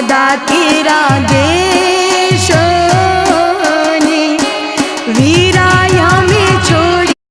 সাদা তেরা